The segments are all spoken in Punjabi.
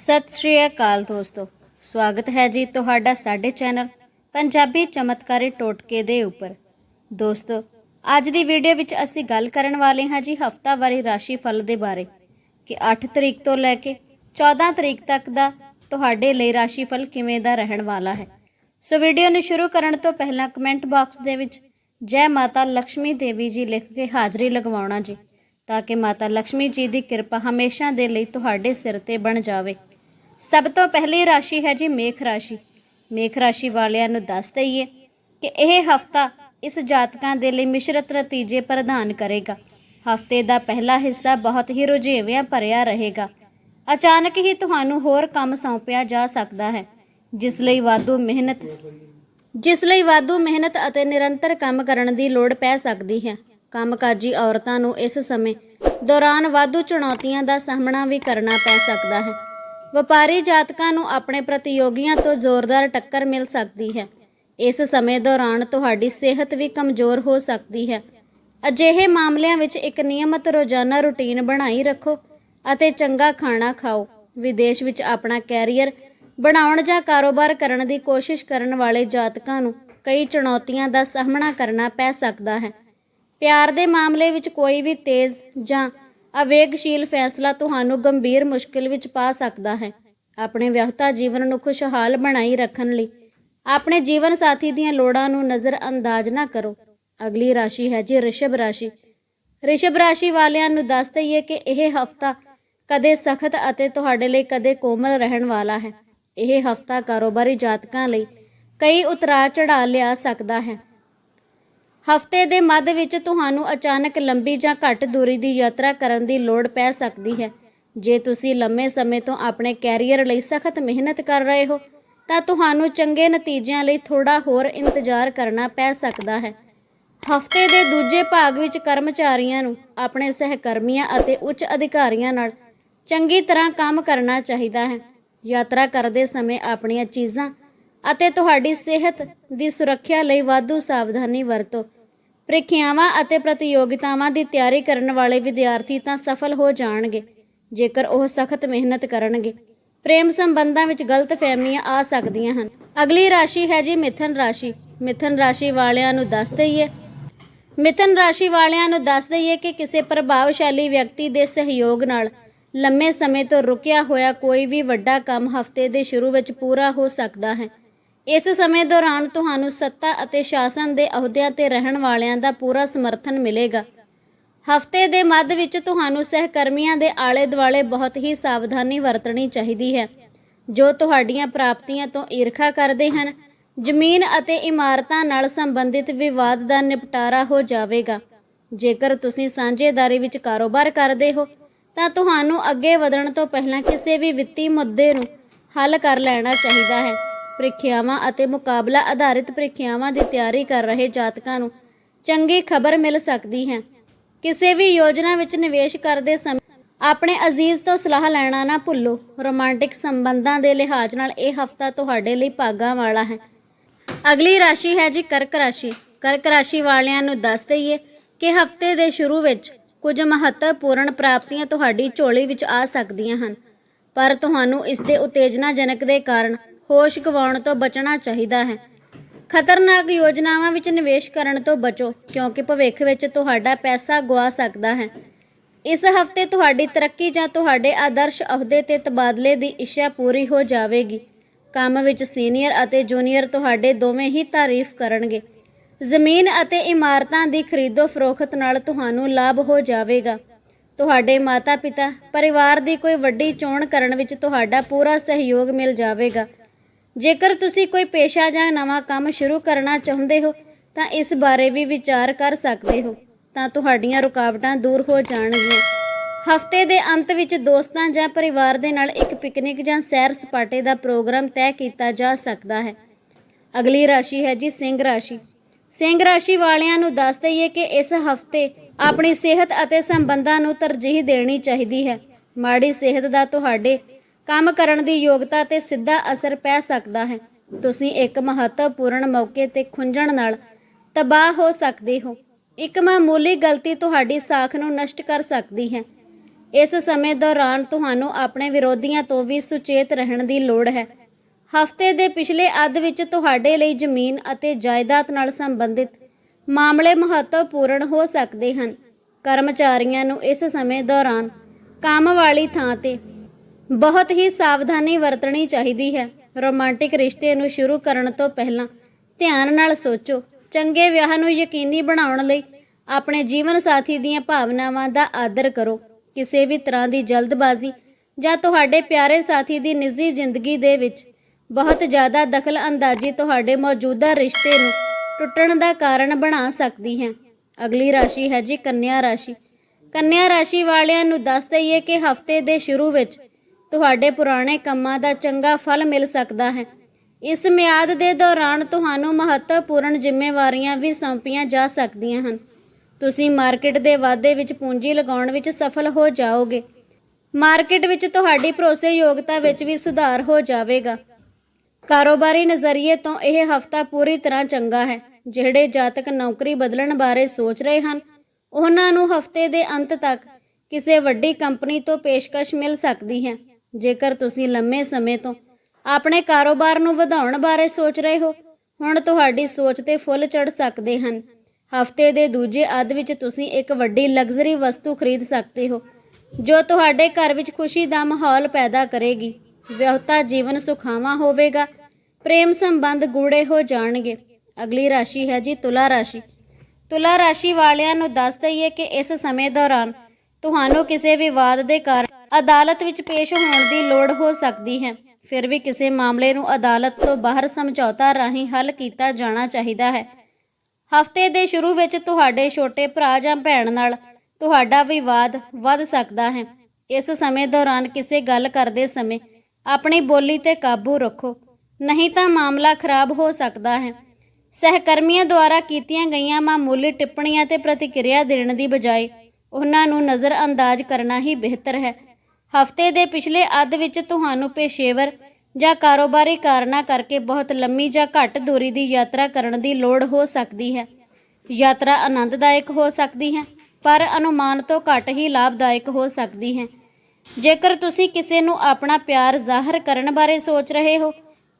ਸਤਿ ਸ਼੍ਰੀ ਅਕਾਲ ਦੋਸਤੋ। ਸਵਾਗਤ ਹੈ ਜੀ ਤੁਹਾਡਾ ਸਾਡੇ ਚੈਨਲ ਪੰਜਾਬੀ ਚਮਤਕਾਰੀ ਟੋਟਕੇ ਦੇ ਉੱਪਰ। ਦੋਸਤੋ, ਅੱਜ ਦੀ ਵੀਡੀਓ ਵਿੱਚ ਅਸੀਂ ਗੱਲ ਕਰਨ ਵਾਲੇ ਹਾਂ ਜੀ ਹਫਤਾਵਾਰੀ ਰਾਸ਼ੀ ਫਲ ਦੇ ਬਾਰੇ ਕਿ 8 ਤਰੀਕ ਤੋਂ ਲੈ ਕੇ 14 ਤਰੀਕ ਤੱਕ ਦਾ ਤੁਹਾਡੇ ਲਈ ਰਾਸ਼ੀ ਫਲ ਕਿਵੇਂ ਦਾ ਰਹਿਣ ਵਾਲਾ ਹੈ। ਸੋ ਵੀਡੀਓ ਨੂੰ ਸ਼ੁਰੂ ਕਰਨ ਤੋਂ ਪਹਿਲਾਂ ਕਮੈਂਟ ਬਾਕਸ ਦੇ ਵਿੱਚ ਜੈ ਮਾਤਾ ਲక్ష్ਮੀ ਦੇਵੀ ਜੀ ਲਿਖ ਕੇ ਹਾਜ਼ਰੀ ਲਗਵਾਉਣਾ ਜੀ, ਤਾਂ ਕਿ ਮਾਤਾ ਲక్ష్ਮੀ ਜੀ ਦੀ ਕਿਰਪਾ ਹਮੇਸ਼ਾ ਦੇ ਲਈ ਤੁਹਾਡੇ ਸਿਰ ਤੇ ਬਣ ਜਾਵੇ। ਸਭ ਤੋਂ ਪਹਿਲੀ ਰਾਸ਼ੀ ਹੈ ਜੀ ਮੇਖ ਰਾਸ਼ੀ। ਮੇਖ ਰਾਸ਼ੀ ਵਾਲਿਆਂ ਨੂੰ ਦੱਸ ਦਈਏ ਕਿ ਇਹ ਹਫਤਾ ਇਸ ਜਾਤਕਾਂ ਦੇ ਲਈ ਮਿਸ਼ਰਤ ਨਤੀਜੇ ਪ੍ਰਦਾਨ ਕਰੇਗਾ। ਹਫ਼ਤੇ ਦਾ ਪਹਿਲਾ ਹਿੱਸਾ ਬਹੁਤ ਹੀ ਰੁਝੇਵਿਆਂ ਭਰਿਆ ਰਹੇਗਾ। ਅਚਾਨਕ ਹੀ ਤੁਹਾਨੂੰ ਹੋਰ ਕੰਮ ਸੌਂਪਿਆ ਜਾ ਸਕਦਾ ਹੈ, ਜਿਸ ਲਈ ਵਾਧੂ ਮਿਹਨਤ ਜਿਸ ਲਈ ਵਾਧੂ ਮਿਹਨਤ ਅਤੇ ਨਿਰੰਤਰ ਕੰਮ ਕਰਨ ਦੀ ਲੋੜ ਪੈ ਸਕਦੀ ਹੈ। ਕੰਮਕਾਜੀ ਔਰਤਾਂ ਨੂੰ ਇਸ ਸਮੇਂ ਦੌਰਾਨ ਵਾਧੂ ਚੁਣੌਤੀਆਂ ਦਾ ਸਾਹਮਣਾ ਵੀ ਕਰਨਾ ਪੈ ਸਕਦਾ ਹੈ। ਵਪਾਰੀ ਜਾਤਕਾਂ ਨੂੰ ਆਪਣੇ ਪ੍ਰਤੀਯੋਗੀਆਂ ਤੋਂ ਜ਼ੋਰਦਾਰ ਟੱਕਰ ਮਿਲ ਸਕਦੀ ਹੈ। ਇਸ ਸਮੇਂ ਦੌਰਾਨ ਤੁਹਾਡੀ ਸਿਹਤ ਵੀ ਕਮਜ਼ੋਰ ਹੋ ਸਕਦੀ ਹੈ। ਅਜਿਹੇ ਮਾਮਲਿਆਂ ਵਿੱਚ ਇੱਕ ਨਿਯਮਤ ਰੋਜ਼ਾਨਾ ਰੁਟੀਨ ਬਣਾਈ ਰੱਖੋ ਅਤੇ ਚੰਗਾ ਖਾਣਾ ਖਾਓ। ਵਿਦੇਸ਼ ਵਿੱਚ ਆਪਣਾ ਕੈਰੀਅਰ ਬਣਾਉਣ ਜਾਂ ਕਾਰੋਬਾਰ ਕਰਨ ਦੀ ਕੋਸ਼ਿਸ਼ ਕਰਨ ਵਾਲੇ ਜਾਤਕਾਂ ਨੂੰ ਕਈ ਚੁਣੌਤੀਆਂ ਦਾ ਸਾਹਮਣਾ ਕਰਨਾ ਪੈ ਸਕਦਾ ਹੈ। ਪਿਆਰ ਦੇ ਮਾਮਲੇ ਵਿੱਚ ਕੋਈ ਵੀ ਤੇਜ਼ ਜਾਂ ਅਵੇਗਸ਼ੀਲ ਫੈਸਲਾ ਤੁਹਾਨੂੰ ਗੰਭੀਰ ਮੁਸ਼ਕਿਲ ਵਿੱਚ ਪਾ ਸਕਦਾ ਹੈ। ਆਪਣੇ ਵਿਆਹਤਾ ਜੀਵਨ ਨੂੰ ਖੁਸ਼ਹਾਲ ਬਣਾਈ ਰੱਖਣ ਲਈ, ਆਪਣੇ ਜੀਵਨ ਸਾਥੀ ਦੀਆਂ ਲੋੜਾਂ ਨੂੰ ਨਜ਼ਰ ਅੰਦਾਜ਼ ਨਾ ਕਰੋ। ਅਗਲੀ ਰਾਸ਼ੀ ਹੈ ਜੀ ਰਿਸ਼ਭ ਰਾਸ਼ੀ। ਰਿਸ਼ਭ ਰਾਸ਼ੀ ਵਾਲਿਆਂ ਨੂੰ ਦੱਸ ਦਈਏ ਕਿ ਇਹ ਹਫਤਾ ਕਦੇ ਸਖਤ ਅਤੇ ਤੁਹਾਡੇ ਲਈ ਕਦੇ ਕੋਮਲ ਰਹਿਣ ਵਾਲਾ ਹੈ। ਇਹ ਹਫਤਾ ਕਾਰੋਬਾਰੀ ਜਾਤਕਾਂ ਲਈ ਕਈ ਉਤਰਾਅ ਚੜਾ ਲਿਆ ਸਕਦਾ ਹੈ। ਹਫ਼ਤੇ ਦੇ ਮੱਧ ਵਿੱਚ ਤੁਹਾਨੂੰ ਅਚਾਨਕ ਲੰਬੀ ਜਾਂ ਘੱਟ ਦੂਰੀ ਦੀ ਯਾਤਰਾ ਕਰਨ ਦੀ ਲੋੜ ਪੈ ਸਕਦੀ ਹੈ। ਜੇ ਤੁਸੀਂ ਲੰਮੇ ਸਮੇਂ ਤੋਂ ਆਪਣੇ ਕੈਰੀਅਰ ਲਈ ਸਖਤ ਮਿਹਨਤ ਕਰ ਰਹੇ ਹੋ, ਤਾਂ ਤੁਹਾਨੂੰ ਚੰਗੇ ਨਤੀਜਿਆਂ ਲਈ ਥੋੜਾ ਹੋਰ ਇੰਤਜ਼ਾਰ ਕਰਨਾ ਪੈ ਸਕਦਾ ਹੈ। ਹਫ਼ਤੇ ਦੇ ਦੂਜੇ ਭਾਗ ਵਿੱਚ ਕਰਮਚਾਰੀਆਂ ਨੂੰ ਆਪਣੇ ਸਹਿਕਰਮੀਆਂ ਅਤੇ ਉੱਚ ਅਧਿਕਾਰੀਆਂ ਨਾਲ ਚੰਗੀ ਤਰ੍ਹਾਂ ਕੰਮ ਕਰਨਾ ਚਾਹੀਦਾ ਹੈ। ਯਾਤਰਾ ਕਰਦੇ ਸਮੇਂ ਆਪਣੀਆਂ ਚੀਜ਼ਾਂ ਅਤੇ ਤੁਹਾਡੀ ਸਿਹਤ ਦੀ ਸੁਰੱਖਿਆ ਲਈ ਵਾਧੂ ਸਾਵਧਾਨੀ ਵਰਤੋ। ਪ੍ਰੀਖਿਆਵਾਂ ਅਤੇ ਪ੍ਰਤੀਯੋਗਤਾਵਾਂ ਦੀ ਤਿਆਰੀ ਕਰਨ ਵਾਲੇ ਵਿਦਿਆਰਥੀ ਤਾਂ ਸਫਲ ਹੋ ਜਾਣਗੇ, ਜੇਕਰ ਉਹ ਸਖਤ ਮਿਹਨਤ ਕਰਨਗੇ। ਪ੍ਰੇਮ ਸੰਬੰਧਾਂ ਵਿੱਚ ਗਲਤਫਹਿਮੀਆਂ ਆ ਸਕਦੀਆਂ ਹਨ। ਅਗਲੀ ਰਾਸ਼ੀ ਹੈ ਜੀ ਮਿਥਨ ਰਾਸ਼ੀ। ਮਿਥਨ ਰਾਸ਼ੀ ਵਾਲਿਆਂ ਨੂੰ ਦੱਸ ਦਈਏ। ਮਿਥਨ ਰਾਸ਼ੀ ਵਾਲਿਆਂ ਨੂੰ ਦੱਸ ਦਈਏ ਕਿ ਕਿਸੇ ਪ੍ਰਭਾਵਸ਼ਾਲੀ ਵਿਅਕਤੀ ਦੇ ਸਹਿਯੋਗ ਨਾਲ ਲੰਮੇ ਸਮੇਂ ਤੋਂ ਰੁਕਿਆ ਹੋਇਆ ਕੋਈ ਵੀ ਵੱਡਾ ਕੰਮ ਹਫ਼ਤੇ ਦੇ ਸ਼ੁਰੂ ਵਿੱਚ ਪੂਰਾ ਹੋ ਸਕਦਾ ਹੈ। ਇਸ ਸਮੇਂ ਦੌਰਾਨ ਤੁਹਾਨੂੰ ਸੱਤਾ ਅਤੇ ਸ਼ਾਸਨ ਦੇ ਅਹੁਦਿਆਂ ਤੇ ਰਹਿਣ ਵਾਲਿਆਂ ਦਾ ਪੂਰਾ ਸਮਰਥਨ ਮਿਲੇਗਾ। ਹਫ਼ਤੇ ਦੇ ਮੱਧ ਵਿੱਚ ਤੁਹਾਨੂੰ ਸਹਿਕਰਮੀਆਂ ਦੇ ਆਲੇ ਦੁਆਲੇ ਬਹੁਤ ਹੀ ਸਾਵਧਾਨੀ ਵਰਤਣੀ ਚਾਹੀਦੀ ਹੈ, ਜੋ ਤੁਹਾਡੀਆਂ ਪ੍ਰਾਪਤੀਆਂ ਤੋਂ ਈਰਖਾ ਕਰਦੇ ਹਨ, ਜ਼ਮੀਨ ਅਤੇ ਇਮਾਰਤਾਂ ਨਾਲ ਸੰਬੰਧਿਤ ਵਿਵਾਦ ਦਾ ਨਿਪਟਾਰਾ ਹੋ ਜਾਵੇਗਾ। ਜੇਕਰ ਤੁਸੀਂ ਸਾਂਝੇਦਾਰੀ ਵਿੱਚ ਕਾਰੋਬਾਰ ਕਰਦੇ ਹੋ, ਤਾਂ ਤੁਹਾਨੂੰ ਅੱਗੇ ਵਧਣ ਤੋਂ ਪਹਿਲਾਂ ਕਿਸੇ ਵੀ ਵਿੱਤੀ ਮੁੱਦੇ ਨੂੰ ਹੱਲ ਕਰ ਲੈਣਾ ਚਾਹੀਦਾ ਹੈ। ਪ੍ਰੀਖਿਆਵਾਂ ਅਤੇ ਮੁਕਾਬਲਾ ਆਧਾਰਿਤ ਪ੍ਰੀਖਿਆਵਾਂ ਦੀ ਤਿਆਰੀ ਕਰ ਰਹੇ ਜਾਤਕਾਂ ਨੂੰ ਚੰਗੀ ਖਬਰ ਮਿਲ ਸਕਦੀ ਹੈ। ਕਿਸੇ ਵੀ ਯੋਜਨਾ ਵਿੱਚ ਨਿਵੇਸ਼ ਕਰਦੇ ਸਮੇਂ ਆਪਣੇ ਅਜ਼ੀਜ਼ ਤੋਂ ਸਲਾਹ ਲੈਣਾ ਨਾ ਭੁੱਲੋ। ਰੋਮਾਂਟਿਕ ਸੰਬੰਧਾਂ ਦੇ ਲਿਹਾਜ਼ ਨਾਲ ਇਹ ਹਫਤਾ ਤੁਹਾਡੇ ਲਈ ਭਾਗਾਂ ਵਾਲਾ ਹੈ। ਅਗਲੀ ਰਾਸ਼ੀ ਹੈ ਜੀ ਕਰਕ ਰਾਸ਼ੀ। ਕਰਕ ਰਾਸ਼ੀ ਵਾਲਿਆਂ ਨੂੰ ਦੱਸ ਦਈਏ ਕਿ ਹਫ਼ਤੇ ਦੇ ਸ਼ੁਰੂ ਵਿੱਚ ਕੁਝ ਮਹੱਤਵਪੂਰਨ ਪ੍ਰਾਪਤੀਆਂ ਤੁਹਾਡੀ ਝੋਲੀ ਵਿੱਚ ਆ ਸਕਦੀਆਂ ਹਨ। ਪਰ ਤੁਹਾਨੂੰ ਇਸ ਦੇ ਉਤੇਜਨਾਜਨਕ ਦੇ ਕਾਰਨ ਹੋਸ਼ ਗਵਾਉਣ ਤੋਂ ਬਚਣਾ ਚਾਹੀਦਾ ਹੈ। ਖਤਰਨਾਕ ਯੋਜਨਾਵਾਂ ਵਿੱਚ ਨਿਵੇਸ਼ ਕਰਨ ਤੋਂ ਬਚੋ, ਕਿਉਂਕਿ ਭਵਿੱਖ ਵਿੱਚ ਤੁਹਾਡਾ ਪੈਸਾ ਗਵਾ ਸਕਦਾ ਹੈ। ਇਸ ਹਫ਼ਤੇ ਤੁਹਾਡੀ ਤਰੱਕੀ ਜਾਂ ਤੁਹਾਡੇ ਆਦਰਸ਼ ਅਹੁਦੇ ਤੇ ਤਬਾਦਲੇ ਦੀ ਇੱਛਾ ਪੂਰੀ ਹੋ ਜਾਵੇਗੀ। ਕੰਮ ਵਿੱਚ ਸੀਨੀਅਰ ਅਤੇ ਜੂਨੀਅਰ ਤੁਹਾਡੇ ਦੋਵੇਂ ਹੀ ਤਾਰੀਫ ਕਰਨਗੇ। ਜ਼ਮੀਨ ਅਤੇ ਇਮਾਰਤਾਂ ਦੀ ਖਰੀਦੋ ਫਰੋਖਤ ਨਾਲ ਤੁਹਾਨੂੰ ਲਾਭ ਹੋ ਜਾਵੇਗਾ। ਤੁਹਾਡੇ ਮਾਤਾ-ਪਿਤਾ, ਪਰਿਵਾਰ ਦੀ ਕੋਈ ਵੱਡੀ ਚੋਣ ਕਰਨ ਵਿੱਚ ਤੁਹਾਡਾ ਪੂਰਾ ਸਹਿਯੋਗ ਮਿਲ ਜਾਵੇਗਾ। ਜੇਕਰ ਤੁਸੀਂ ਕੋਈ ਪੇਸ਼ਾ ਜਾਂ ਨਵਾਂ ਕੰਮ ਸ਼ੁਰੂ ਕਰਨਾ ਚਾਹੁੰਦੇ ਹੋ, ਤਾਂ ਇਸ ਬਾਰੇ ਵੀ ਵਿਚਾਰ ਕਰ ਸਕਦੇ ਹੋ, ਤਾਂ ਤੁਹਾਡੀਆਂ ਰੁਕਾਵਟਾਂ ਦੂਰ ਹੋ ਜਾਣਗੀਆਂ। ਹਫ਼ਤੇ ਦੇ ਅੰਤ ਵਿੱਚ ਦੋਸਤਾਂ ਜਾਂ ਪਰਿਵਾਰ ਦੇ ਨਾਲ ਇੱਕ ਪਿਕਨਿਕ ਜਾਂ ਸੈਰ ਸਪਾਟੇ ਦਾ ਪ੍ਰੋਗਰਾਮ ਤੈਅ ਕੀਤਾ ਜਾ ਸਕਦਾ ਹੈ। ਅਗਲੀ ਰਾਸ਼ੀ ਹੈ ਜੀ ਸਿੰਘ ਰਾਸ਼ੀ। ਸਿੰਘ ਰਾਸ਼ੀ ਵਾਲਿਆਂ ਨੂੰ ਦੱਸ ਦਈਏ ਕਿ ਇਸ ਹਫ਼ਤੇ ਆਪਣੀ ਸਿਹਤ ਅਤੇ ਸੰਬੰਧਾਂ ਨੂੰ ਤਰਜੀਹ ਦੇਣੀ ਚਾਹੀਦੀ ਹੈ। ਮਾੜੀ ਸਿਹਤ ਦਾ ਤੁਹਾਡੇ ਕੰਮ ਕਰਨ ਦੀ ਯੋਗਤਾ ਤੇ ਸਿੱਧਾ ਅਸਰ ਪੈ ਸਕਦਾ ਹੈ। ਤੁਸੀਂ ਇੱਕ ਮਹੱਤਵਪੂਰਨ ਮੌਕੇ ਤੇ ਖੁੰਝਣ ਨਾਲ ਤਬਾਹ ਹੋ ਸਕਦੇ ਹੋ। ਇੱਕ ਮਾਮੂਲੀ ਗਲਤੀ ਤੁਹਾਡੀ ਸਾਖ ਨੂੰ ਨਸ਼ਟ ਕਰ ਸਕਦੀ ਹੈ। ਇਸ ਸਮੇਂ ਦੌਰਾਨ ਤੁਹਾਨੂੰ ਆਪਣੇ ਵਿਰੋਧੀਆਂ ਤੋਂ ਵੀ ਸੁਚੇਤ ਰਹਿਣ ਦੀ ਲੋੜ ਹੈ। ਹਫ਼ਤੇ ਦੇ ਪਿਛਲੇ ਅੱਧ ਵਿੱਚ ਤੁਹਾਡੇ ਲਈ ਜ਼ਮੀਨ ਅਤੇ ਜਾਇਦਾਦ ਨਾਲ ਸੰਬੰਧਿਤ ਮਾਮਲੇ ਮਹੱਤਵਪੂਰਨ ਹੋ ਸਕਦੇ ਹਨ। ਕਰਮਚਾਰੀਆਂ ਨੂੰ ਇਸ ਸਮੇਂ ਦੌਰਾਨ ਕੰਮ ਵਾਲੀ ਥਾਂ ਤੇ ਬਹੁਤ ਹੀ ਸਾਵਧਾਨੀ ਵਰਤਣੀ ਚਾਹੀਦੀ ਹੈ। ਰੋਮਾਂਟਿਕ ਰਿਸ਼ਤੇ ਨੂੰ ਸ਼ੁਰੂ ਕਰਨ ਤੋਂ ਪਹਿਲਾਂ ਧਿਆਨ ਨਾਲ ਸੋਚੋ। ਚੰਗੇ ਵਿਆਹ ਨੂੰ ਯਕੀਨੀ ਬਣਾਉਣ ਲਈ ਆਪਣੇ ਜੀਵਨ ਸਾਥੀ ਦੀਆਂ ਭਾਵਨਾਵਾਂ ਦਾ ਆਦਰ ਕਰੋ। ਕਿਸੇ ਵੀ ਤਰ੍ਹਾਂ ਦੀ ਜਲਦਬਾਜ਼ੀ ਜਾਂ ਤੁਹਾਡੇ ਪਿਆਰੇ ਸਾਥੀ ਦੀ ਨਿੱਜੀ ਜ਼ਿੰਦਗੀ ਦੇ ਵਿੱਚ ਬਹੁਤ ਜ਼ਿਆਦਾ ਦਖਲ ਅੰਦਾਜ਼ੀ ਤੁਹਾਡੇ ਮੌਜੂਦਾ ਰਿਸ਼ਤੇ ਨੂੰ ਟੁੱਟਣ ਦਾ ਕਾਰਨ ਬਣਾ ਸਕਦੀ ਹੈ। ਅਗਲੀ ਰਾਸ਼ੀ ਹੈ ਜੀ ਕੰਨਿਆ ਰਾਸ਼ੀ। ਕੰਨਿਆ ਰਾਸ਼ੀ ਵਾਲਿਆਂ ਨੂੰ ਦੱਸ ਦਈਏ ਕਿ ਹਫ਼ਤੇ ਦੇ ਸ਼ੁਰੂ ਵਿੱਚ ਤੁਹਾਡੇ ਪੁਰਾਣੇ ਕੰਮਾਂ ਦਾ ਚੰਗਾ ਫਲ ਮਿਲ ਸਕਦਾ ਹੈ। ਇਸ ਮਿਆਦ ਦੇ ਦੌਰਾਨ ਤੁਹਾਨੂੰ ਮਹੱਤਵਪੂਰਨ ਜ਼ਿੰਮੇਵਾਰੀਆਂ ਵੀ ਸੌਂਪੀਆਂ ਜਾ ਸਕਦੀਆਂ ਹਨ। ਤੁਸੀਂ ਮਾਰਕੀਟ ਦੇ ਵਾਧੇ ਵਿੱਚ ਪੂੰਜੀ ਲਗਾਉਣ ਵਿੱਚ ਸਫਲ ਹੋ ਜਾਓਗੇ। ਮਾਰਕੀਟ ਵਿੱਚ ਤੁਹਾਡੀ ਭਰੋਸੇਯੋਗਤਾ ਵਿੱਚ ਵੀ ਸੁਧਾਰ ਹੋ ਜਾਵੇਗਾ। ਕਾਰੋਬਾਰੀ ਨਜ਼ਰੀਏ ਤੋਂ ਇਹ ਹਫਤਾ ਪੂਰੀ ਤਰ੍ਹਾਂ ਚੰਗਾ ਹੈ, ਜਿਹੜੇ ਜਾਤਕ ਨੌਕਰੀ ਬਦਲਣ ਬਾਰੇ ਸੋਚ ਰਹੇ ਹਨ। ਉਹਨਾਂ ਨੂੰ ਹਫ਼ਤੇ ਦੇ ਅੰਤ ਤੱਕ ਕਿਸੇ ਵੱਡੀ ਕੰਪਨੀ ਤੋਂ ਪੇਸ਼ਕਸ਼ ਮਿਲ ਸਕਦੀ ਹੈ। ਜੇਕਰ ਤੁਸੀਂ ਲੰਮੇ ਸਮੇਂ ਤੋਂ ਆਪਣੇ ਕਾਰੋਬਾਰ ਨੂੰ ਵਧਾਉਣ ਬਾਰੇ ਸੋਚ ਰਹੇ ਹੋ, ਹੁਣ ਤੁਹਾਡੀ ਸੋਚ ਤੇ ਫੁੱਲ ਚੜ ਸਕਦੇ ਹਨ। ਹਫ਼ਤੇ ਦੇ ਦੂਜੇ ਅੱਧ ਵਿੱਚ ਤੁਸੀਂ ਇੱਕ ਵੱਡੀ ਲਗਜ਼ਰੀ ਵਸਤੂ ਖਰੀਦ ਸਕਦੇ ਹੋ, ਜੋ ਤੁਹਾਡੇ ਘਰ ਵਿੱਚ ਖੁਸ਼ੀ ਦਾ ਮਾਹੌਲ ਪੈਦਾ ਕਰੇਗੀ। ਵਿਆਹਤਾ ਜੀਵਨ ਸੁਖਾਵਾਂ ਹੋਵੇਗਾ, ਪ੍ਰੇਮ ਸੰਬੰਧ ਗੂੜੇ ਹੋ ਜਾਣਗੇ। ਅਗਲੀ ਰਾਸ਼ੀ ਹੈ ਜੀ ਤੁਲਾ ਰਾਸ਼ੀ। ਤੁਲਾ ਰਾਸ਼ੀ ਵਾਲਿਆਂ ਨੂੰ ਦੱਸ ਦਈਏ ਕਿ ਇਸ ਸਮੇਂ ਦੌਰਾਨ ਤੁਹਾਨੂੰ ਕਿਸੇ ਵਿਵਾਦ ਦੇ ਕਾਰਨ ਅਦਾਲਤ ਵਿੱਚ ਪੇਸ਼ ਹੋਣ ਦੀ ਲੋੜ ਹੋ ਸਕਦੀ ਹੈ। ਫਿਰ ਵੀ ਕਿਸੇ ਮਾਮਲੇ ਨੂੰ ਅਦਾਲਤ ਤੋਂ ਬਾਹਰ ਸਮਝੌਤਾ ਰਾਹੀਂ ਹੱਲ ਕੀਤਾ ਜਾਣਾ ਚਾਹੀਦਾ ਹੈ। ਹਫ਼ਤੇ ਦੇ ਸ਼ੁਰੂ ਵਿੱਚ ਤੁਹਾਡੇ ਛੋਟੇ ਭਰਾ ਜਾਂ ਭੈਣ ਨਾਲ ਤੁਹਾਡਾ ਵਿਵਾਦ ਵੱਧ ਸਕਦਾ ਹੈ। ਇਸ ਸਮੇਂ ਦੌਰਾਨ ਕਿਸੇ ਗੱਲ ਕਰਦੇ ਸਮੇਂ ਆਪਣੀ ਬੋਲੀ ਤੇ ਕਾਬੂ ਰੱਖੋ। ਨਹੀਂ ਤਾਂ ਮਾਮਲਾ ਖਰਾਬ ਹੋ ਸਕਦਾ ਹੈ। ਸਹਿਕਰਮੀਆਂ ਦੁਆਰਾ ਕੀਤੀਆਂ ਗਈਆਂ ਮਾਮੂਲੀ ਟਿੱਪਣੀਆਂ ਤੇ ਪ੍ਰਤੀਕਿਰਿਆ ਦੇਣ ਦੀ ਬਜਾਏ ਉਹਨਾਂ ਨੂੰ ਨਜ਼ਰਅੰਦਾਜ਼ ਕਰਨਾ ਹੀ ਬਿਹਤਰ ਹੈ। ਹਫ਼ਤੇ ਦੇ ਪਿਛਲੇ ਅੱਧ ਵਿੱਚ ਤੁਹਾਨੂੰ ਪੇਸ਼ੇਵਰ ਜਾਂ ਕਾਰੋਬਾਰੀ ਕਾਰਨਾਂ ਕਰਕੇ ਬਹੁਤ ਲੰਮੀ ਜਾਂ ਘੱਟ ਦੂਰੀ ਦੀ ਯਾਤਰਾ ਕਰਨ ਦੀ ਲੋੜ ਹੋ ਸਕਦੀ ਹੈ। ਯਾਤਰਾ ਆਨੰਦਦਾਇਕ ਹੋ ਸਕਦੀ ਹੈ, ਪਰ ਅਨੁਮਾਨ ਤੋਂ ਘੱਟ ਹੀ ਲਾਭਦਾਇਕ ਹੋ ਸਕਦੀ ਹੈ। ਜੇਕਰ ਤੁਸੀਂ ਕਿਸੇ ਨੂੰ ਆਪਣਾ ਪਿਆਰ ਜ਼ਾਹਰ ਕਰਨ ਬਾਰੇ ਸੋਚ ਰਹੇ ਹੋ,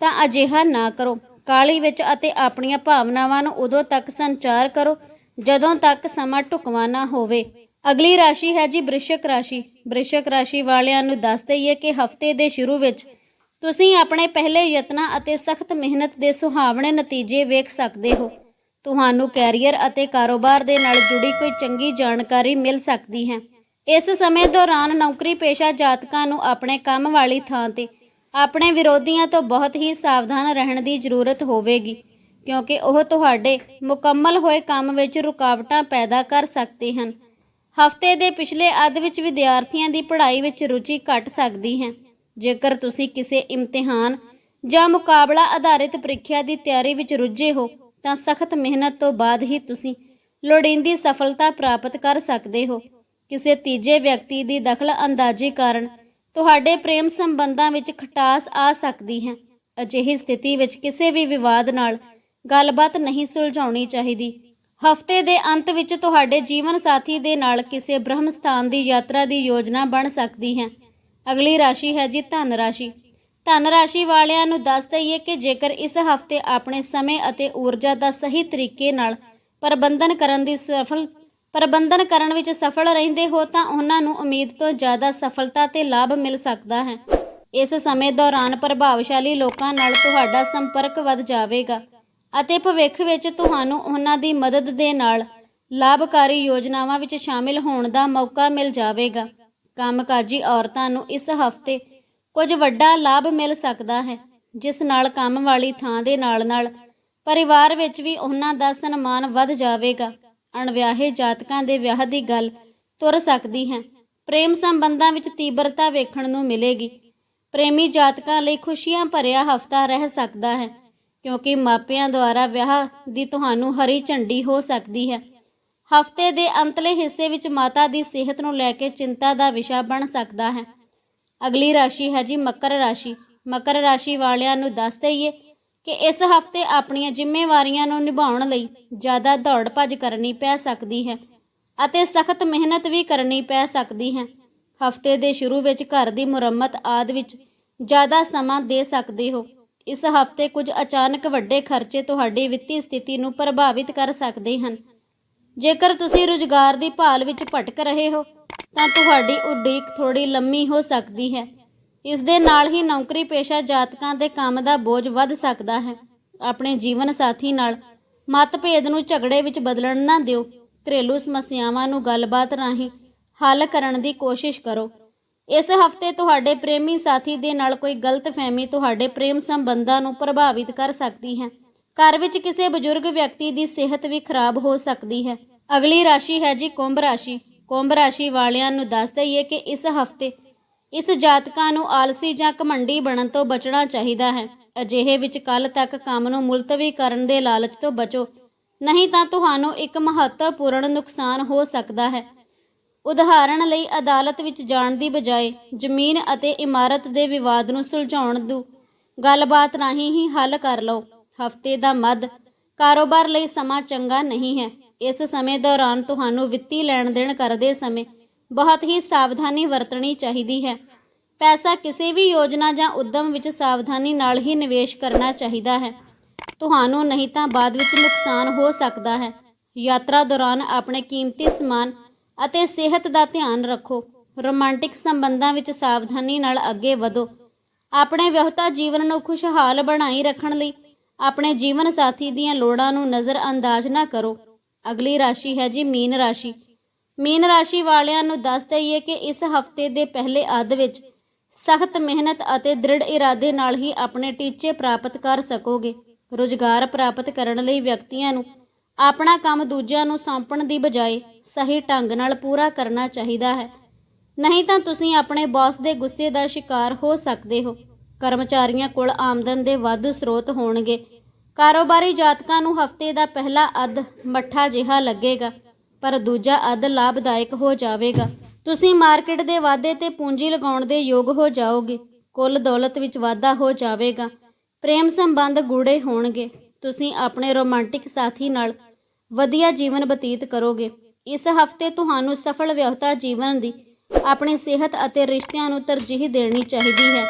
ਤਾਂ ਅਜਿਹਾ ਨਾ ਕਰੋ। ਕਾਲੀ ਵਿੱਚ ਅਤੇ ਆਪਣੀਆਂ ਭਾਵਨਾਵਾਂ ਨੂੰ ਉਦੋਂ ਤੱਕ ਸੰਚਾਰ ਕਰੋ, ਜਦੋਂ ਤੱਕ ਸਮਾਂ ਢੁਕਵਾਂ ਨਾ ਹੋਵੇ। ਅਗਲੀ ਰਾਸ਼ੀ ਹੈ ਜੀ ਬ੍ਰਿਸ਼ਕ ਰਾਸ਼ੀ। ਬ੍ਰਿਸ਼ਕ ਰਾਸ਼ੀ ਵਾਲਿਆਂ ਨੂੰ ਦੱਸ ਦਈਏ ਕਿ ਹਫ਼ਤੇ ਦੇ ਸ਼ੁਰੂ ਵਿੱਚ ਤੁਸੀਂ ਆਪਣੇ ਪਹਿਲੇ ਯਤਨਾਂ ਅਤੇ ਸਖਤ ਮਿਹਨਤ ਦੇ ਸੁਹਾਵਣੇ ਨਤੀਜੇ ਵੇਖ ਸਕਦੇ ਹੋ। ਤੁਹਾਨੂੰ ਕੈਰੀਅਰ ਅਤੇ ਕਾਰੋਬਾਰ ਦੇ ਨਾਲ ਜੁੜੀ ਕੋਈ ਚੰਗੀ ਜਾਣਕਾਰੀ ਮਿਲ ਸਕਦੀ ਹੈ। ਇਸ ਸਮੇਂ ਦੌਰਾਨ ਨੌਕਰੀ ਪੇਸ਼ਾ ਜਾਤਕਾਂ ਨੂੰ ਆਪਣੇ ਕੰਮ ਵਾਲੀ ਥਾਂ ਤੇ, ਆਪਣੇ ਵਿਰੋਧੀਆਂ ਤੋਂ ਬਹੁਤ ਹੀ ਸਾਵਧਾਨ ਰਹਿਣ ਦੀ ਜ਼ਰੂਰਤ ਹੋਵੇਗੀ, ਕਿਉਂਕਿ ਉਹ ਤੁਹਾਡੇ ਮੁਕੰਮਲ ਹੋਏ ਕੰਮ ਵਿੱਚ ਰੁਕਾਵਟਾਂ ਪੈਦਾ ਕਰ ਸਕਦੇ ਹਨ। ਹਫ਼ਤੇ ਦੇ ਪਿਛਲੇ ਅੱਧ ਵਿੱਚ ਵਿਦਿਆਰਥੀਆਂ ਦੀ ਪੜ੍ਹਾਈ ਵਿੱਚ ਰੁਚੀ ਘਟ ਸਕਦੀ ਹੈ। ਜੇਕਰ ਤੁਸੀਂ ਕਿਸੇ ਇਮਤਿਹਾਨ ਜਾਂ ਮੁਕਾਬਲਾ ਆਧਾਰਿਤ ਪ੍ਰੀਖਿਆ ਦੀ ਤਿਆਰੀ ਵਿੱਚ ਰੁੱਝੇ ਹੋ, ਤਾਂ ਸਖਤ ਮਿਹਨਤ ਤੋਂ ਬਾਅਦ ਹੀ ਤੁਸੀਂ ਲੋੜੀਂਦੀ ਸਫਲਤਾ ਪ੍ਰਾਪਤ ਕਰ ਸਕਦੇ ਹੋ। ਕਿਸੇ ਤੀਜੇ ਵਿਅਕਤੀ ਦੀ ਦਖਲ ਅੰਦਾਜ਼ੀ ਕਾਰਨ ਤੁਹਾਡੇ ਪ੍ਰੇਮ ਸੰਬੰਧਾਂ ਵਿੱਚ ਖਟਾਸ ਆ ਸਕਦੀ ਹੈ। ਅਜਿਹੀ ਸਥਿਤੀ ਵਿੱਚ ਕਿਸੇ ਵੀ ਵਿਵਾਦ ਨਾਲ ਗੱਲਬਾਤ ਨਹੀਂ ਸੁਲਝਾਉਣੀ ਚਾਹੀਦੀ। ਹਫ਼ਤੇ ਦੇ ਅੰਤ ਵਿੱਚ ਤੁਹਾਡੇ ਜੀਵਨ ਸਾਥੀ ਦੇ ਨਾਲ ਕਿਸੇ ਬ੍ਰਹਮ ਸਥਾਨ ਦੀ ਯਾਤਰਾ ਦੀ ਯੋਜਨਾ ਬਣ ਸਕਦੀ ਹੈ। ਅਗਲੀ ਰਾਸ਼ੀ ਹੈ ਜੀ ਧਨ ਰਾਸ਼ੀ। ਧਨ ਰਾਸ਼ੀ ਵਾਲਿਆਂ ਨੂੰ ਦੱਸ ਦਈਏ ਕਿ ਜੇਕਰ ਇਸ ਹਫ਼ਤੇ ਆਪਣੇ ਸਮੇਂ ਅਤੇ ਊਰਜਾ ਦਾ ਸਹੀ ਤਰੀਕੇ ਨਾਲ ਪ੍ਰਬੰਧਨ ਕਰਨ ਦੀ ਸਫਲ ਪ੍ਰਬੰਧਨ ਕਰਨ ਵਿੱਚ ਸਫਲ ਰਹਿੰਦੇ ਹੋ ਤਾਂ ਉਹਨਾਂ ਨੂੰ ਉਮੀਦ ਤੋਂ ਜ਼ਿਆਦਾ ਸਫਲਤਾ ਤੇ ਲਾਭ ਮਿਲ ਸਕਦਾ ਹੈ। ਇਸ ਸਮੇਂ ਦੌਰਾਨ ਪ੍ਰਭਾਵਸ਼ਾਲੀ ਲੋਕਾਂ ਨਾਲ ਤੁਹਾਡਾ ਸੰਪਰਕ ਵੱਧ ਜਾਵੇਗਾ। ਅਤੇ ਭਵਿੱਖ ਵਿੱਚ ਤੁਹਾਨੂੰ ਉਹਨਾਂ ਦੀ ਮਦਦ ਦੇ ਨਾਲ ਲਾਭਕਾਰੀ ਯੋਜਨਾਵਾਂ ਵਿੱਚ ਸ਼ਾਮਿਲ ਹੋਣ ਦਾ ਮੌਕਾ ਮਿਲ ਜਾਵੇਗਾ। ਕੰਮਕਾਜੀ ਔਰਤਾਂ ਨੂੰ ਇਸ ਹਫ਼ਤੇ ਕੁਝ ਵੱਡਾ ਲਾਭ ਮਿਲ ਸਕਦਾ ਹੈ, ਜਿਸ ਨਾਲ ਕੰਮ ਵਾਲੀ ਥਾਂ ਦੇ ਨਾਲ-ਨਾਲ ਪਰਿਵਾਰ ਵਿੱਚ ਵੀ ਉਹਨਾਂ ਦਾ ਸਨਮਾਨ ਵੱਧ ਜਾਵੇਗਾ। ਅਣਵਿਆਹੇ ਜਾਤਕਾਂ ਦੇ ਵਿਆਹ ਦੀ ਗੱਲ ਤੁਰ ਸਕਦੀ ਹੈ। ਪ੍ਰੇਮ ਸੰਬੰਧਾਂ ਵਿੱਚ ਤੀਬਰਤਾ ਵੇਖਣ ਨੂੰ ਮਿਲੇਗੀ। ਪ੍ਰੇਮੀ ਜਾਤਕਾਂ ਲਈ ਖੁਸ਼ੀਆਂ ਭਰਿਆ ਹਫਤਾ ਰਹਿ ਸਕਦਾ ਹੈ। ਕਿਉਂਕਿ ਮਾਪਿਆਂ ਦੁਆਰਾ ਵਿਆਹ ਦੀ ਤੁਹਾਨੂੰ ਹਰੀ ਝੰਡੀ ਹੋ ਸਕਦੀ ਹੈ। ਹਫ਼ਤੇ ਦੇ ਅੰਤਲੇ ਹਿੱਸੇ ਵਿੱਚ ਮਾਤਾ ਦੀ ਸਿਹਤ ਨੂੰ ਲੈ ਕੇ ਚਿੰਤਾ ਦਾ ਵਿਸ਼ਾ ਬਣ ਸਕਦਾ ਹੈ। ਅਗਲੀ ਰਾਸ਼ੀ ਹੈ ਜੀ ਮਕਰ ਰਾਸ਼ੀ। ਮਕਰ ਰਾਸ਼ੀ ਵਾਲਿਆਂ ਨੂੰ ਦੱਸ ਦਈਏ ਕਿ ਇਸ ਹਫ਼ਤੇ ਆਪਣੀਆਂ ਜ਼ਿੰਮੇਵਾਰੀਆਂ ਨੂੰ ਨਿਭਾਉਣ ਲਈ ਜ਼ਿਆਦਾ ਦੌੜ ਭੱਜ ਕਰਨੀ ਪੈ ਸਕਦੀ ਹੈ ਅਤੇ ਸਖਤ ਮਿਹਨਤ ਵੀ ਕਰਨੀ ਪੈ ਸਕਦੀ ਹੈ। ਹਫ਼ਤੇ ਦੇ ਸ਼ੁਰੂ ਵਿੱਚ ਘਰ ਦੀ ਮੁਰੰਮਤ ਆਦ ਵਿੱਚ ਜ਼ਿਆਦਾ ਸਮਾਂ ਦੇ ਸਕਦੇ ਹੋ। ਇਸ ਹਫ਼ਤੇ ਕੁਝ ਅਚਾਨਕ ਵੱਡੇ ਖਰਚੇ ਤੁਹਾਡੀ ਵਿੱਤੀ ਸਥਿਤੀ ਨੂੰ ਪ੍ਰਭਾਵਿਤ ਕਰ ਸਕਦੇ ਹਨ। ਜੇਕਰ ਤੁਸੀਂ ਰੁਜ਼ਗਾਰ ਦੀ ਭਾਲ ਵਿੱਚ ਭਟਕ ਰਹੇ ਹੋ, ਤਾਂ ਤੁਹਾਡੀ ਉਡੀਕ ਥੋੜੀ ਲੰਮੀ ਹੋ ਸਕਦੀ ਹੈ। ਇਸ ਦੇ ਨਾਲ ਹੀ ਨੌਕਰੀ ਪੇਸ਼ਾ ਜਾਤਕਾਂ ਦੇ ਕੰਮ ਦਾ ਬੋਝ ਵੱਧ ਸਕਦਾ ਹੈ। ਆਪਣੇ ਜੀਵਨ ਸਾਥੀ ਨਾਲ ਮਤਭੇਦ ਨੂੰ ਝਗੜੇ ਵਿੱਚ ਬਦਲਣ ਨਾ ਦਿਓ। ਘਰੇਲੂ ਸਮੱਸਿਆਵਾਂ ਨੂੰ ਗੱਲਬਾਤ ਰਾਹੀਂ ਹੱਲ ਕਰਨ ਦੀ ਕੋਸ਼ਿਸ਼ ਕਰੋ। ਇਸ ਹਫ਼ਤੇ ਤੁਹਾਡੇ ਪ੍ਰੇਮੀ ਸਾਥੀ ਦੇ ਨਾਲ ਕੋਈ ਗਲਤਫਹਿਮੀ ਤੁਹਾਡੇ ਪ੍ਰੇਮ ਸੰਬੰਧਾਂ ਨੂੰ ਪ੍ਰਭਾਵਿਤ ਕਰ ਸਕਦੀ ਹੈ। ਘਰ ਵਿੱਚ ਕਿਸੇ ਬਜ਼ੁਰਗ ਵਿਅਕਤੀ ਦੀ ਸਿਹਤ ਵੀ ਖਰਾਬ ਹੋ ਸਕਦੀ ਹੈ। ਅਗਲੀ ਰਾਸ਼ੀ ਹੈ ਜੀ ਕੁੰਭ ਰਾਸ਼ੀ। ਕੁੰਭ ਰਾਸ਼ੀ ਵਾਲਿਆਂ ਨੂੰ ਦੱਸ ਦਈਏ ਕਿ ਇਸ ਹਫ਼ਤੇ ਇਸ ਜਾਤਕਾਂ ਨੂੰ ਆਲਸੀ ਜਾਂ ਘਮੰਡੀ ਬਣਨ ਤੋਂ ਬਚਣਾ ਚਾਹੀਦਾ ਹੈ। ਅਜਿਹੇ ਵਿੱਚ ਕੱਲ ਤੱਕ ਕੰਮ ਨੂੰ ਮੁਲਤਵੀ ਕਰਨ ਦੇ ਲਾਲਚ ਤੋਂ ਬਚੋ। ਨਹੀਂ ਤਾਂ ਤੁਹਾਨੂੰ ਇੱਕ ਮਹੱਤਵਪੂਰਨ ਨੁਕਸਾਨ ਹੋ ਸਕਦਾ ਹੈ। ਉਦਾਹਰਣ ਲਈ ਅਦਾਲਤ ਵਿੱਚ ਜਾਣ ਦੀ ਬਜਾਏ ਜ਼ਮੀਨ ਅਤੇ ਇਮਾਰਤ ਦੇ ਵਿਵਾਦ ਨੂੰ ਸੁਲਝਾਉਣ ਨੂੰ ਗੱਲਬਾਤ ਰਾਹੀਂ ਹੀ ਹੱਲ ਕਰ ਲਓ। ਹਫ਼ਤੇ ਦਾ ਮੱਧ। ਕਾਰੋਬਾਰ ਲਈ ਸਮਾਂ ਚੰਗਾ ਨਹੀਂ ਹੈ। ਇਸ ਸਮੇਂ ਦੌਰਾਨ ਤੁਹਾਨੂੰ ਵਿੱਤੀ ਲੈਣ ਦੇਣ ਕਰਦੇ ਸਮੇਂ ਬਹੁਤ ਹੀ ਸਾਵਧਾਨੀ ਵਰਤਣੀ ਚਾਹੀਦੀ ਹੈ। ਪੈਸਾ ਕਿਸੇ ਵੀ ਯੋਜਨਾ ਜਾਂ ਉਦਮ ਵਿੱਚ ਸਾਵਧਾਨੀ ਨਾਲ ਹੀ ਨਿਵੇਸ਼ ਕਰਨਾ ਚਾਹੀਦਾ ਹੈ। ਤੁਹਾਨੂੰ ਨਹੀਂ ਤਾਂ ਬਾਅਦ ਵਿੱਚ ਨੁਕਸਾਨ ਹੋ ਸਕਦਾ ਹੈ। ਯਾਤਰਾ ਦੌਰਾਨ ਆਪਣੇ ਕੀਮਤੀ ਸਮਾਨ ਅਤੇ ਸਿਹਤ ਦਾ ਧਿਆਨ ਰੱਖੋ। ਰੋਮਾਂਟਿਕ ਸੰਬੰਧਾਂ ਵਿੱਚ ਸਾਵਧਾਨੀ ਨਾਲ ਅੱਗੇ ਵਧੋ। ਆਪਣੇ ਵਿਆਹਤਾ ਜੀਵਨ ਨੂੰ ਖੁਸ਼ਹਾਲ ਬਣਾਈ ਰੱਖਣ ਲਈ ਆਪਣੇ ਜੀਵਨ ਸਾਥੀ ਦੀਆਂ ਲੋੜਾਂ ਨੂੰ ਨਜ਼ਰਅੰਦਾਜ਼ ਨਾ ਕਰੋ। ਅਗਲੀ ਰਾਸ਼ੀ ਹੈ ਜੀ ਮੀਨ ਰਾਸ਼ੀ। ਮੀਨ ਰਾਸ਼ੀ ਵਾਲਿਆਂ ਨੂੰ ਦੱਸ ਦਈਏ ਕਿ ਇਸ ਹਫ਼ਤੇ ਦੇ ਪਹਿਲੇ ਅੱਧ ਵਿੱਚ ਸਖਤ ਮਿਹਨਤ ਅਤੇ ਦ੍ਰਿੜ ਇਰਾਦੇ ਨਾਲ ਹੀ ਆਪਣੇ ਟੀਚੇ ਪ੍ਰਾਪਤ ਕਰ ਸਕੋਗੇ। ਰੁਜ਼ਗਾਰ ਪ੍ਰਾਪਤ ਕਰਨ ਲਈ ਵਿਅਕਤੀਆਂ ਨੂੰ ਆਪਣਾ ਕੰਮ ਦੂਜਿਆਂ ਨੂੰ ਸੌਂਪਣ ਦੀ ਬਜਾਏ ਸਹੀ ਢੰਗ ਨਾਲ ਪੂਰਾ ਕਰਨਾ ਚਾਹੀਦਾ ਹੈ। ਨਹੀਂ ਤਾਂ ਤੁਸੀਂ ਆਪਣੇ ਬੌਸ ਦੇ ਗੁੱਸੇ ਦਾ ਸ਼ਿਕਾਰ ਹੋ ਸਕਦੇ ਹੋ। ਕਰਮਚਾਰੀਆਂ ਕੋਲ ਆਮਦਨ ਦੇ ਵਾਧੂ ਸਰੋਤ ਹੋਣਗੇ। ਕਾਰੋਬਾਰੀ ਜਾਤਕਾਂ ਨੂੰ ਹਫ਼ਤੇ ਦਾ ਪਹਿਲਾ ਅੱਧ ਮੱਠਾ ਜਿਹਾ ਲੱਗੇਗਾ, ਪਰ ਦੂਜਾ ਅੱਧ ਲਾਭਦਾਇਕ ਹੋ ਜਾਵੇਗਾ। ਤੁਸੀਂ ਮਾਰਕੀਟ ਦੇ ਵਾਧੇ ਤੇ ਪੂੰਜੀ ਲਗਾਉਣ ਦੇ ਯੋਗ ਹੋ ਜਾਓਗੇ। ਕੁੱਲ ਦੌਲਤ ਵਿੱਚ ਵਾਧਾ ਹੋ ਜਾਵੇਗਾ। ਪ੍ਰੇਮ ਸੰਬੰਧ ਗੂੜੇ ਹੋਣਗੇ। ਤੁਸੀਂ ਆਪਣੇ ਰੋਮਾਂਟਿਕ ਸਾਥੀ ਨਾਲ ਵਧੀਆ ਜੀਵਨ ਬਤੀਤ ਕਰੋਗੇ। ਇਸ ਹਫ਼ਤੇ ਤੁਹਾਨੂੰ ਸਫਲ ਵਿਆਹਤਾ ਜੀਵਨ ਦੀ ਆਪਣੀ ਸਿਹਤ ਅਤੇ ਰਿਸ਼ਤਿਆਂ ਨੂੰ ਤਰਜੀਹ ਦੇਣੀ ਚਾਹੀਦੀ ਹੈ।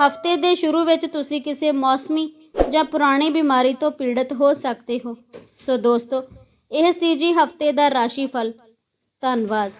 ਹਫ਼ਤੇ ਦੇ ਸ਼ੁਰੂ ਵਿੱਚ ਤੁਸੀਂ ਕਿਸੇ ਮੌਸਮੀ ਜਾਂ ਪੁਰਾਣੀ ਬਿਮਾਰੀ ਤੋਂ ਪੀੜਤ ਹੋ ਸਕਦੇ ਹੋ। ਸੋ ਦੋਸਤੋ, ਇਹ ਸੀ ਜੀ ਹਫ਼ਤੇ ਦਾ ਰਾਸ਼ੀਫਲ। ਧੰਨਵਾਦ।